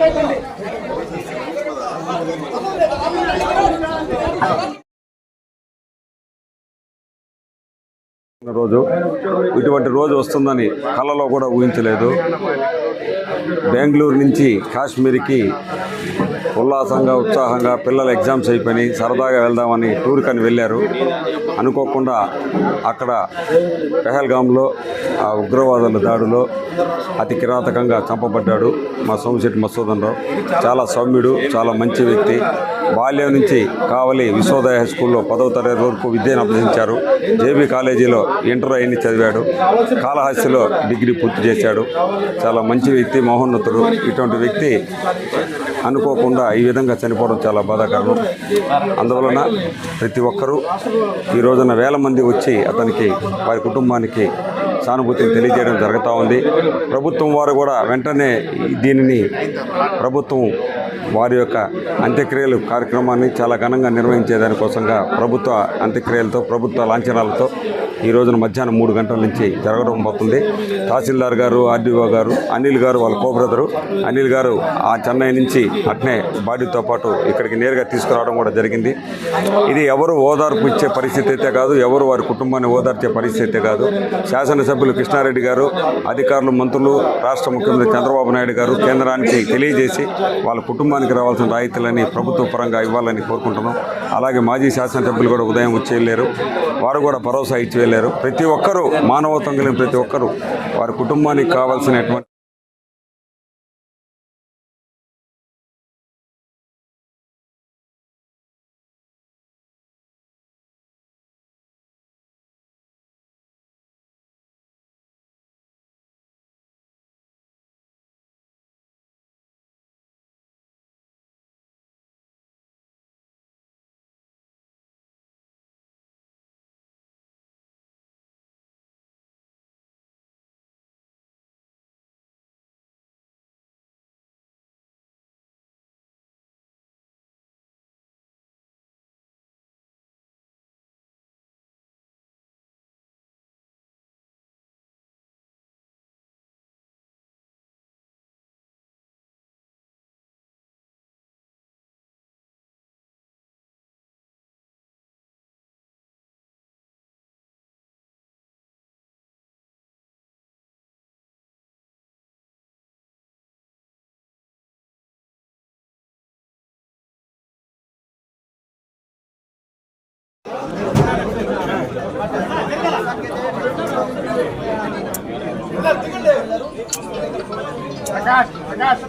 పెట్టండి రోజు ఇటువంటి రోజు వస్తుందని కలలో కూడా ఊహించలేదు. బెంగళూరు నుంచి కాశ్మీర్కి ఉల్లాసంగా ఉత్సాహంగా పిల్లల ఎగ్జామ్స్ అయిపోయినాయి. సరదాగా వెళ్దామని టూర్కి అని వెళ్ళారు. అనుకోకుండా అక్కడ పెహల్గాంలో ఆ ఉగ్రవాదుల దాడిలో అతి కిరాతకంగా చంపబడ్డాడు మా సోమశెట్టి మసూదన్ రావు. చాలా సౌమ్యుడు చాలా మంచి వ్యక్తి. బాల్యం నుంచి కావలి విశ్వోదయ హై స్కూల్లో పదవ తరగతి వరకు విద్యను అభ్యసించారు. జేబీ కాలేజీలో ఇంటర్ అయిన చదివాడు. కాళహస్తిలో డిగ్రీ పూర్తి చేశాడు. చాలా మంచి వ్యక్తి మహోన్నతుడు. ఇటువంటి వ్యక్తి అనుకోకుండా ఈ విధంగా చనిపోవడం చాలా బాధాకరం. అందువలన ప్రతి ఒక్కరూ ఈ రోజున వేల మంది వచ్చి అతనికి వారి కుటుంబానికి సానుభూతిని తెలియజేయడం జరుగుతూ ఉంది. ప్రభుత్వం వారు కూడా వెంటనే దీనిని ప్రభుత్వం వారి యొక్క అంత్యక్రియలు కార్యక్రమాన్ని చాలా ఘనంగా నిర్వహించేదానికోసంగా ప్రభుత్వ అంత్యక్రియలతో ప్రభుత్వ లాంఛనాలతో ఈ రోజున మధ్యాహ్నం మూడు గంటల నుంచి జరగడం పోతుంది తహసీల్దార్ గారు ఆర్డీఓ గారు అనిల్ గారు వాళ్ళ కోబ్రదరు అనిల్ గారు ఆ చెన్నై నుంచి అట్నే బాడీతో పాటు ఇక్కడికి నేరుగా తీసుకురావడం కూడా జరిగింది. ఇది ఎవరు ఓదార్పు ఇచ్చే పరిస్థితి అయితే కాదు ఎవరు వారి కుటుంబాన్ని ఓదార్చే పరిస్థితి అయితే కాదు. శాసనసభ్యులు కృష్ణారెడ్డి గారు అధికారులు మంత్రులు రాష్ట్ర ముఖ్యమంత్రి చంద్రబాబు నాయుడు గారు కేంద్రానికి తెలియజేసి వాళ్ళ కుటుంబానికి రావాల్సిన రాయితీలని ప్రభుత్వ పరంగా ఇవ్వాలని కోరుకుంటున్నాం. అలాగే మాజీ శాసనసభ్యులు కూడా ఉదయం వచ్చి వెళ్ళారు. వారు కూడా భరోసా ఇచ్చి వెళ్ళారు. ప్రతి ఒక్కరూ మానవత్వం కలిగిన ప్రతి ఒక్కరూ వారి కుటుంబానికి కావాల్సినటువంటి ప్రకాష్ ప్రకాష్.